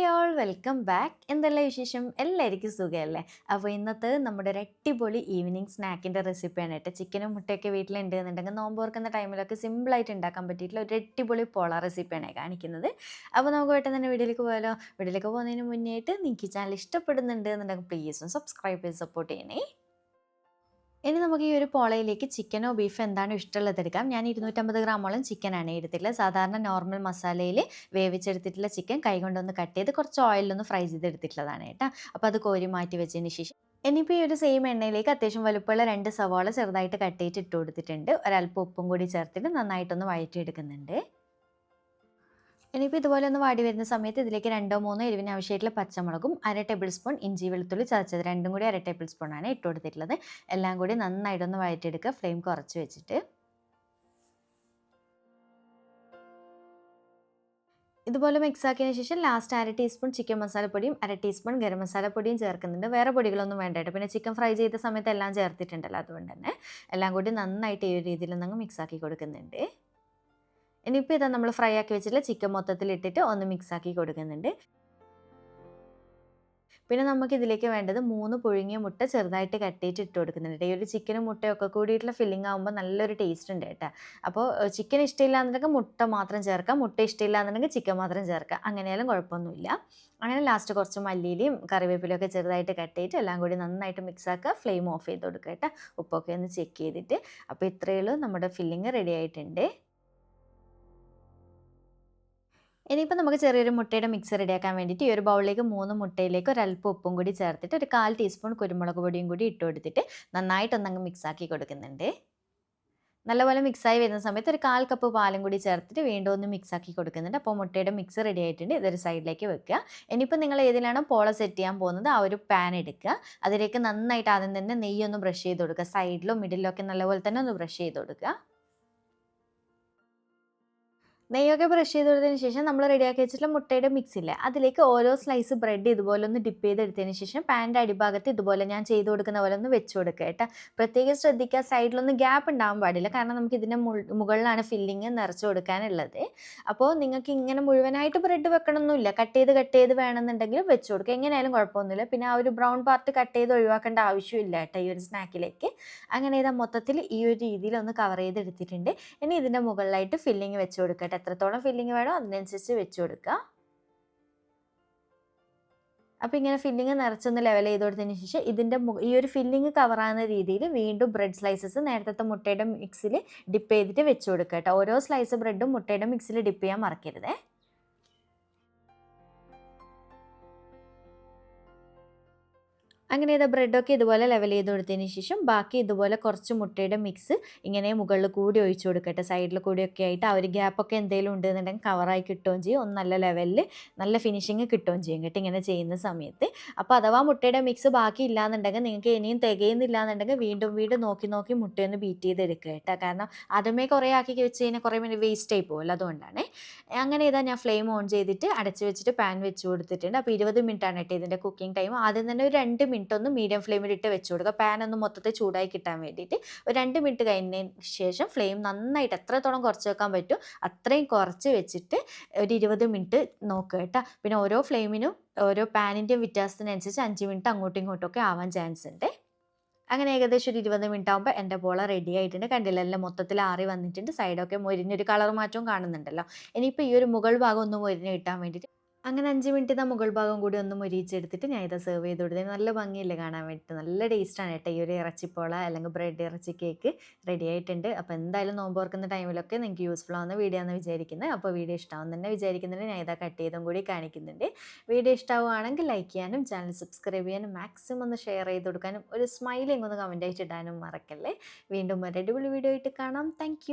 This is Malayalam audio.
ഹായ് ഓൾ വെൽക്കം ബാക്ക് എന്തെല്ലാം വിശേഷം? എല്ലാവർക്കും സുഖമല്ലേ? അപ്പോൾ ഇന്നത്തെ നമ്മുടെ ഒരു അടിപൊളി ഈവനിങ് സ്നാക്കിന്റെ റെസിപ്പിയാണ് കേട്ടോ. ചിക്കനും മുട്ടയൊക്കെ വീട്ടിലുണ്ട് എന്നുണ്ടെങ്കിൽ നോമ്പ് ഓർക്കുന്ന ടൈമിലൊക്കെ സിമ്പിളായിട്ട് ഉണ്ടാക്കാൻ പറ്റിയിട്ടുള്ള ഒരു അടിപൊളി പോള റെസിപ്പിയാണ് കാണിക്കുന്നത്. അപ്പോൾ നമുക്ക് പെട്ടെന്ന് തന്നെ വീഡിയോയിലേക്ക് പോയാലോ വീഡിയോയിലേക്ക് പോകുന്നതിന് മുന്നേ ആയിട്ട് നിങ്ങൾക്ക് ചാനൽ ഇഷ്ടപ്പെടുന്നുണ്ട് എന്നുണ്ടെങ്കിൽ പ്ലീസ് സബ്സ്ക്രൈബ് ചെയ്ത് സപ്പോർട്ട് ചെയ്യണേ. ഇനി നമുക്ക് ഈ ഒരു പോളയിലേക്ക് ചിക്കനോ ബീഫോ എന്താണോ ഇഷ്ടമുള്ളത് എടുക്കാം. ഞാൻ ഇരുന്നൂറ്റമ്പത് ഗ്രാമോളം ആണ് എടുത്തിട്ടുള്ളത്. സാധാരണ നോർമൽ മസാലയിൽ വേവിച്ചെടുത്തിട്ടുള്ള ചിക്കൻ കൈകൊണ്ടൊന്ന് കട്ട് ചെയ്ത് കുറച്ച് ഓയിലൊന്ന് ഫ്രൈ ചെയ്തെടുത്തിട്ടുള്ളതാണ് കേട്ടോ. അപ്പോൾ അത് കോരി മാറ്റി വെച്ചതിന് ശേഷം ഇനിയിപ്പോൾ ഈ ഒരു സെയിം എണ്ണയിലേക്ക് അത്യാവശ്യം വലുപ്പമുള്ള രണ്ട് സവാള ചെറുതായിട്ട് കട്ട് ചെയ്തിട്ട് ഇട്ട് കൊടുത്തിട്ടുണ്ട്. ഒരല്പം ഉപ്പും കൂടി ചേർത്തിട്ട് നന്നായിട്ടൊന്ന് വഴറ്റിയെടുക്കുന്നുണ്ട്. ഇനിയിപ്പോൾ ഇതുപോലെ ഒന്ന് വാടി വരുന്ന സമയത്ത് ഇതിലേക്ക് രണ്ടോ മൂന്നോ എരിവിന് ആവശ്യമായിട്ടുള്ള പച്ചമുളകും അര ടേബിൾ സ്പൂൺ ഇഞ്ചി വെളുത്തുള്ളി ചതച്ചത്. രണ്ടും കൂടി അര ടേബിൾ സ്പൂൺ ആണ് ഇട്ട് കൊടുത്തിട്ടുള്ളത്. എല്ലാം കൂടി നന്നായിട്ടൊന്ന് വഴറ്റിയെടുക്കുക. ഫ്ലെയിം കുറച്ച് വെച്ചിട്ട്. ഇതുപോലെ മിക്സ് ആക്കിയതിന് ശേഷം ലാസ്റ്റ് അര ടീസ്പൂൺ ചിക്കൻ മസാലപ്പൊടിയും അര ടീസ്പൂൺ ഗരം മസാലപ്പൊടിയും ചേർക്കുന്നുണ്ട്. വേറെ പൊടികളൊന്നും വേണ്ട കേട്ടോ. പിന്നെ ചിക്കൻ ഫ്രൈ ചെയ്ത സമയത്ത് എല്ലാം ചേർത്തിട്ടുണ്ടല്ലോ. അതുകൊണ്ട് തന്നെ എല്ലാം കൂടി നന്നായിട്ട് ഈ ഒരു രീതിയിൽ നിങ്ങൾ മിക്സ് ആക്കി കൊടുക്കുന്നുണ്ട്. ഇനിയിപ്പോൾ ഇതാ നമ്മൾ ഫ്രൈ ആക്കി വെച്ചിട്ടുള്ള ചിക്കൻ മൊത്തത്തിൽ ഇട്ടിട്ട് ഒന്ന് മിക്സ് ആക്കി കൊടുക്കുന്നുണ്ട്. പിന്നെ നമുക്ക് ഇതിലേക്ക് വേണ്ടത് മൂന്ന് പുഴുങ്ങിയ മുട്ട ചെറുതായിട്ട് കട്ടിയിട്ട് ഇട്ട് കൊടുക്കുന്നുണ്ട് ഈ ഒരു ചിക്കനും മുട്ടയൊക്കെ കൂടിയിട്ടുള്ള ഫില്ലിംഗ് ആകുമ്പോൾ നല്ലൊരു ടേസ്റ്റ് ഉണ്ട് കേട്ടോ. അപ്പോൾ ചിക്കൻ ഇഷ്ടമില്ല എന്നുണ്ടെങ്കിൽ മുട്ട മാത്രം ചേർക്കാം. മുട്ട ഇഷ്ടമില്ല എന്നുണ്ടെങ്കിൽ ചിക്കൻ മാത്രം ചേർക്കാം. അങ്ങനെയാലും കുഴപ്പമൊന്നുമില്ല. അങ്ങനെ ലാസ്റ്റ് കുറച്ച് മല്ലിയിലയും കറിവേപ്പിലയും ഒക്കെ ചെറുതായിട്ട് കട്ടിയിട്ട് എല്ലാം കൂടി നന്നായിട്ട് മിക്സ് ആക്കുക. ഫ്ലെയിം ഓഫ് ചെയ്ത് കൊടുക്കുക കേട്ടോ. ഉപ്പൊക്കെ ഒന്ന് ചെക്ക് ചെയ്തിട്ട്. അപ്പോൾ ഇത്രയേ ഉള്ളൂ. നമ്മുടെ ഫില്ലിങ് റെഡി ആയിട്ടുണ്ട്. ഇനിയിപ്പോൾ നമുക്ക് ചെറിയൊരു മുട്ടയുടെ മിക്സ് റെഡിയാക്കാൻ വേണ്ടിയിട്ട് ഈ ഒരു ബൗളിലേക്ക് മൂന്ന് മുട്ടയിലേക്ക് ഒരല്പം ഉപ്പും കൂടി ചേർത്തിട്ട് ഒരു കാൽ ടീസ്പൂൺ കുരുമുളക് പൊടിയും കൂടി ഇട്ട് കൊടുത്തിട്ട് നന്നായിട്ടൊന്നങ്ങ് മിക്സ് ആക്കി കൊടുക്കുന്നുണ്ട്. നല്ലപോലെ മിക്സായി വരുന്ന സമയത്ത് ഒരു കാൽ കപ്പ് പാലും കൂടി ചേർത്തിട്ട് വീണ്ടും ഒന്ന് മിക്സ് ആക്കി കൊടുക്കുന്നുണ്ട്. അപ്പോൾ മുട്ടയുടെ മിക്സ് റെഡി ആയിട്ടുണ്ട്. ഇതൊരു സൈഡിലേക്ക് വെക്കുക. ഇനിയിപ്പോൾ നിങ്ങൾ ഏതിലാണോ പോള സെറ്റ് ചെയ്യാൻ പോകുന്നത് ആ ഒരു പാൻ എടുക്കുക. അതിലേക്ക് നന്നായിട്ട് ആദ്യം തന്നെ നെയ്യൊന്ന് ബ്രഷ് ചെയ്ത് കൊടുക്കുക. സൈഡിലും മിഡിലും ഒക്കെ നല്ലപോലെ തന്നെ ഒന്ന് ബ്രഷ് ചെയ്ത് കൊടുക്കുക. നെയ്യൊക്കെ ബ്രഷ് ചെയ്ത് കൊടുത്തതിന് ശേഷം നമ്മൾ റെഡിയാക്കി വെച്ചിട്ടുള്ള മുട്ടയുടെ മിക്സ് ഇല്ല? അതിലേക്ക് ഓരോ സ്ലൈസ് ബ്രെഡ് ഇതുപോലെ ഒന്ന് ഡിപ്പ് ചെയ്തെടുത്തതിന് ശേഷം പാന്റെ അടിഭാഗത്ത് ഇതുപോലെ ഞാൻ ചെയ്ത് കൊടുക്കുന്ന പോലെ ഒന്ന് വെച്ച് കൊടുക്കുക കേട്ടോ. പ്രത്യേകം ശ്രദ്ധിക്കുക സൈഡിലൊന്നും ഗ്യാപ്പ് ഉണ്ടാവാൻ പാടില്ല. കാരണം നമുക്ക് ഇതിന്റെ മുകളിലാണ് ഫില്ലിങ് നിറച്ച് കൊടുക്കാനുള്ളത്. അപ്പോൾ നിങ്ങൾക്ക് ഇങ്ങനെ മുഴുവനായിട്ട് ബ്രെഡ് വെക്കണമെന്നില്ല കട്ട് ചെയ്ത് കട്ട് ചെയ്ത് വേണമെന്നുണ്ടെങ്കിൽ വെച്ച് കൊടുക്കുക. എങ്ങനെയായാലും കുഴപ്പമൊന്നുമില്ല. പിന്നെ ആ ഒരു ബ്രൗൺ പാർട്ട് കട്ട് ചെയ്ത് ഒഴിവാക്കേണ്ട ആവശ്യമില്ല കേട്ടോ ഈ ഒരു സ്നാക്കിലേക്ക് അങ്ങനെ ഇതാ മൊത്തത്തിൽ ഈ ഒരു രീതിയിൽ ഒന്ന് കവർ ചെയ്തെടുത്തിട്ടുണ്ട്. ഇനി ഇതിന്റെ മുകളിലായിട്ട് ഫില്ലിങ് വെച്ച് കൊടുക്കട്ടെ എത്രത്തോളം ഫില്ലിങ് വേണോ അതിനനുസരിച്ച് വെച്ച് കൊടുക്കുക. അപ്പോൾ ഇങ്ങനെ ഫില്ലിങ് നിറച്ചൊന്ന് ലെവൽ ചെയ്ത് കൊടുത്തതിന് ശേഷം ഇതിന്റെ ഈ ഒരു ഫില്ലിങ് കവറാകുന്ന രീതിയിൽ വീണ്ടും ബ്രെഡ് സ്ലൈസസ് നേരത്തെ മുട്ടയുടെ മിക്സിൽ ഡിപ്പ് ചെയ്തിട്ട് വെച്ച് കൊടുക്കുക കേട്ടോ. ഓരോ സ്ലൈസ് ബ്രെഡും മുട്ടയുടെ മിക്സിൽ ഡിപ്പ് ചെയ്യാൻ മറക്കരുതേ. അങ്ങനെ ഇത് ബ്രെഡൊക്കെ ഇതുപോലെ ലെവൽ ചെയ്ത് കൊടുത്തതിന് ശേഷം ബാക്കി ഇതുപോലെ കുറച്ച് മുട്ടയുടെ മിക്സ് ഇങ്ങനെ മുകളിൽ കൂടി ഒഴിച്ചു കൊടുക്കട്ടെ. സൈഡിൽ കൂടിയൊക്കെ ആയിട്ട് ആ ഒരു ഗ്യാപ്പൊക്കെ എന്തെങ്കിലും ഉണ്ടെന്നുണ്ടെങ്കിൽ കവറായി കിട്ടുകയും ചെയ്യും. ഒന്ന് നല്ല ലെവലിൽ നല്ല ഫിനിഷിങ് കിട്ടുകയും ചെയ്യും കേട്ടോ ഇങ്ങനെ ചെയ്യുന്ന സമയത്ത്. അപ്പോൾ അഥവാ മുട്ടയുടെ മിക്സ് ബാക്കി ഇല്ലാന്നുണ്ടെങ്കിൽ നിങ്ങൾക്ക് ഇനിയും തികയുന്നില്ല എന്നുണ്ടെങ്കിൽ വീണ്ടും വീണ്ടും നോക്കി നോക്കി മുട്ടയൊന്ന് ബീറ്റ് ചെയ്തെടുക്കുക കേട്ടോ. കാരണം ആദ്യമേ കുറേ ആക്കി വെച്ച് കഴിഞ്ഞാൽ കുറേ മിനിറ്റ് വേസ്റ്റ് ആയി പോകുമല്ലോ അതുകൊണ്ടാണ്. അങ്ങനെ ഇതാ ഞാൻ ഫ്ലെയിം ഓൺ ചെയ്തിട്ട് അടച്ച് വെച്ചിട്ട് പാൻ വെച്ച് കൊടുത്തിട്ടുണ്ട്. അപ്പോൾ ഇരുപത് മിനിറ്റാണ് ആണ് കേട്ടോ ഇതിന്റെ കുക്കിംഗ് ടൈം ആദ്യം തന്നെ ഒരു രണ്ട് മിനിറ്റ് ഒന്ന് മീഡിയം ഫ്ലെയിമിൽ ഇട്ട് വെച്ച് കൊടുക്കുക. പാൻ ഒന്ന് മൊത്തത്തിൽ ചൂടായി കിട്ടാൻ വേണ്ടിയിട്ട് ഒരു രണ്ട് മിനിറ്റ് കഴിഞ്ഞതിന് ശേഷം ഫ്ലെയിം നന്നായിട്ട് എത്രത്തോളം കുറച്ച് വെക്കാൻ പറ്റും അത്രയും കുറച്ച് വെച്ചിട്ട് ഒരു ഇരുപത് മിനിറ്റ് നോക്കുക കേട്ടോ. പിന്നെ ഓരോ ഫ്ലെയിമിനും ഓരോ പാനിന്റെയും വ്യത്യാസത്തിനനുസരിച്ച് അഞ്ച് മിനിറ്റ് അങ്ങോട്ടും ഇങ്ങോട്ടും ഒക്കെ ആവാൻ ചാൻസ് ഉണ്ട്. അങ്ങനെ ഏകദേശം ഒരു ഇരുപത് മിനിറ്റ് ആകുമ്പോൾ എന്റെ പോള റെഡി ആയിട്ടുണ്ട്. കണ്ടില്ല എല്ലാം മൊത്തത്തിൽ ആറി വന്നിട്ടുണ്ട്. സൈഡൊക്കെ മൊരിഞ്ഞൊരു കളർ മാറ്റവും കാണുന്നുണ്ടല്ലോ. ഇനിയിപ്പോൾ ഈ ഒരു മുകൾ ഭാഗം ഒന്ന് മൊരിഞ്ഞ് കിട്ടാൻ വേണ്ടിയിട്ട് അങ്ങനെ അഞ്ച് മിനിറ്റ് ഇതാ മുകൾ ഭാഗം കൂടി ഒന്ന് മുരിച്ചെടുത്തിട്ട് ഞാൻ ഇതാ സെർവ് ചെയ്ത് കൊടുത്തത്. നല്ല ഭംഗിയില്ല കാണാൻ വേണ്ടിയിട്ട്? നല്ല ടേസ്റ്റാണ് കേട്ടോ. ഈ ഒരു ഇറച്ചിപ്പോള അല്ലെങ്കിൽ ബ്രെഡ് ഇറച്ചി കേക്ക് റെഡി ആയിട്ടുണ്ട്. അപ്പോൾ എന്തായാലും നോമ്പ് ഓർക്കുന്ന ടൈമിലൊക്കെ നിങ്ങൾക്ക് യൂസ്ഫുൾ ആവുന്ന വീഡിയോ ആണ് വിചാരിക്കുന്നത് അപ്പോൾ വീഡിയോ ഇഷ്ടമാവും തന്നെ വിചാരിക്കുന്നുണ്ട്. ഞാൻ ഇതാ കട്ട് ചെയ്തും കൂടി കാണിക്കുന്നുണ്ട്. വീഡിയോ ഇഷ്ടമാവുകയാണെങ്കിൽ ലൈക്ക് ചെയ്യാനും ചാനൽ സബ്സ്ക്രൈബ് ചെയ്യാനും മാക്സിമം ഒന്ന് ഷെയർ ചെയ്ത് കൊടുക്കാനും ഒരു സ്മൈലിംഗ് ഒന്ന് കമന്റ് ആയിട്ട് ഇടാനും മറക്കല്ലേ. വീണ്ടും ഒരു അടിപൊളി വീഡിയോ ആയിട്ട് കാണാം. താങ്ക്